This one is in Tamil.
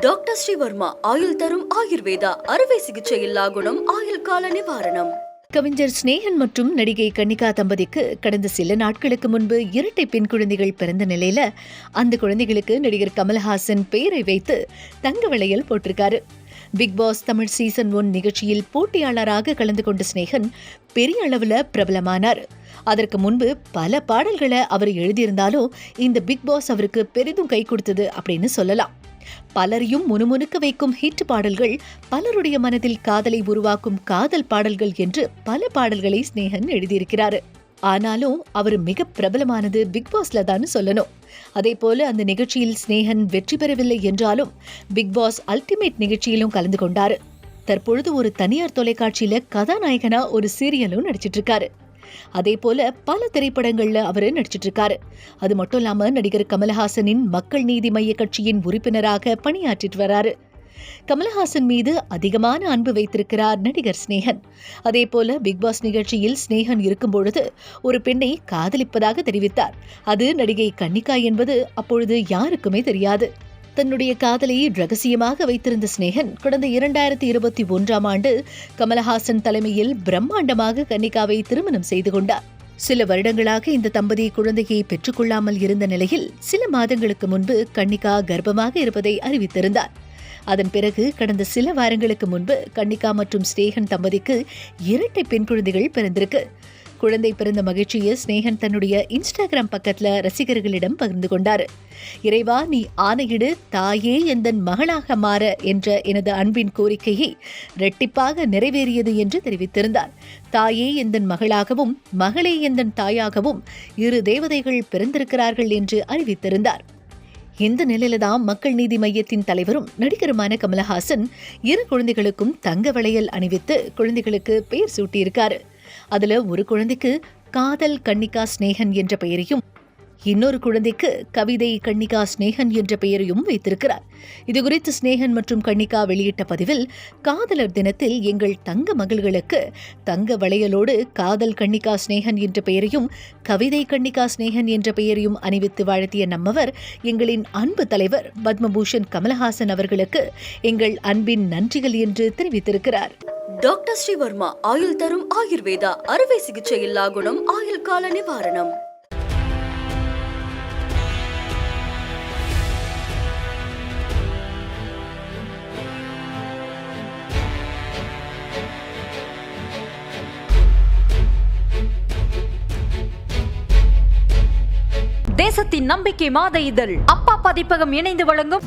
டாக்டர் ஸ்ரீவர்மா ஆயுள் தரும் ஆயுர்வேதா அறுவை சிகிச்சை இல்லா குணம் ஆயுள் கால நிவாரணம். கவிஞர் ஸ்னேகன் மற்றும் நடிகை கன்னிகா தம்பதிக்கு கடந்த சில நாட்களுக்கு முன்பு இரட்டை பெண் குழந்தைகள் பிறந்த நிலையில அந்த குழந்தைகளுக்கு நடிகர் கமல்ஹாசன் பெயரை வைத்து தங்க வளையல் போட்டிருக்காரு. Bigg Boss Tamil season one நிகழ்ச்சியில் போட்டியாளராக கலந்து கொண்ட ஸ்னேகன் பெரிய அளவில் பிரபலமானார். அதற்கு முன்பு பல பாடல்களை அவர் எழுதியிருந்தாலும் இந்த பிக் பாஸ் அவருக்கு பெரிதும் கை கொடுத்தது அப்படின்னு சொல்லலாம். பலரையும் முணுமுணுக்க வைக்கும் ஹிட் பாடல்கள் பலருடைய மனதில் காதலை உருவாக்கும் காதல் பாடல்கள் என்று பல பாடல்களை ஸ்னேகன் எழுதியிருக்கிறாரு. ஆனாலும் அவர் மிக பிரபலமானது பிக் பாஸ்ல தான் சொல்லணும். அதே போல அந்த நிகழ்ச்சியில் ஸ்னேகன் வெற்றி பெறவில்லை என்றாலும் பிக் பாஸ் அல்டிமேட் நிகழ்ச்சியிலும் கலந்து கொண்டாரு. தற்பொழுது ஒரு தனியார் தொலைக்காட்சியில கதாநாயகனா ஒரு சீரியலும் நடிச்சிட்டு இருக்காரு. அதே போல பல திரைப்படங்கள்ல அவரு நடிச்சிட்டு இருக்காரு அது மட்டும் இல்லாம நடிகர் கமலஹாசனின் மக்கள் நீதி மைய கட்சியின் உறுப்பினராக பணியாற்றிட்டு வராரு. கமலஹாசன் மீது அதிகமான அன்பு வைத்திருக்கிறார் நடிகர் ஸ்னேகன். அதே போல பிக் பாஸ் நிகழ்ச்சியில் ஸ்னேகன் இருக்கும் பொழுது ஒரு பெண்ணை காதலிப்பதாக தெரிவித்தார். அது நடிகை கன்னிகா என்பது அப்பொழுது யாருக்குமே தெரியாது. தன்னுடைய காதலியை ரகசியமாக வைத்திருந்த ஸ்னேகன் கடந்த இரண்டாயிரத்தி இருபத்தி ஒன்றாம் ஆண்டு கமலஹாசன் தலைமையில் பிரம்மாண்டமாக கன்னிகாவை திருமணம் செய்து கொண்டார். சில வருடங்களாக இந்த தம்பதி குழந்தையை பெற்றுக்கொள்ளாமல் இருந்த நிலையில் சில மாதங்களுக்கு முன்பு கன்னிகா கர்ப்பமாக இருப்பதை அறிவித்திருந்தார். அதன் பிறகு கடந்த சில வாரங்களுக்கு முன்பு கன்னிகா மற்றும் ஸ்னேகன் தம்பதிக்கு இரட்டை பெண் குழந்தைகள் பிறந்திருக்கு. குழந்தை பிறந்த மகிழ்ச்சியை ஸ்னேகன் தன்னுடைய இன்ஸ்டாகிராம் பக்கத்துல ரசிகர்களிடம் பகிர்ந்து கொண்டார். இறைவா நீ ஆணையிடு தாயே எந்தன் மகளாக மாற என்ற எனது அன்பின் கோரிக்கையை இரட்டிப்பாக நிறைவேறியது என்று தெரிவித்திருந்தார். தாயே எந்தன் மகளாகவும் மகளே எந்தன் தாயாகவும் இரு தேவதைகள் பிறந்திருக்கிறார்கள் என்று அறிவித்திருந்தார். இந்த நிலையில தான் மக்கள் நீதி மையத்தின் தலைவரும் நடிகருமான கமலஹாசன் இரு குழந்தைகளுக்கும் தங்க வளையல் அணிவித்து குழந்தைகளுக்கு பெயர் சூட்டியிருக்காரு. அதுல ஒரு குழந்தைக்கு காதல் கன்னிகா ஸ்னேகன் என்ற பெயரையும் இன்னொரு குழந்தைக்கு கவிதை கன்னிகா ஸ்னேகன் என்ற பெயரையும் வைத்திருக்கிறார். இதுகுறித்து ஸ்னேகன் மற்றும் கன்னிகா வெளியிட்ட பதிவில் காதலர் தினத்தில் எங்கள் தங்க மகள்களுக்கு தங்க வளையலோடு காதல் கன்னிகா ஸ்னேகன் என்ற பெயரையும் கவிதை கன்னிகா ஸ்னேகன் என்ற பெயரையும் அணிவித்து வாழ்த்திய நம்மவர் எங்களின் அன்பு தலைவர் பத்மபூஷன் கமலஹாசன் அவர்களுக்கு எங்கள் அன்பின் நன்றிகள் என்று தெரிவித்திருக்கிறார். டாக்டர் ஸ்ரீவர்மா ஆயுள் தரும் ஆயுர்வேதா அறுவை சிகிச்சை இல்லா குணம் ஆயுள் கால நிவாரணம். தேசத்தின் நம்பிக்கை மாத இதழ். அப்பா பதிப்பகம் இணைந்து வழங்கும்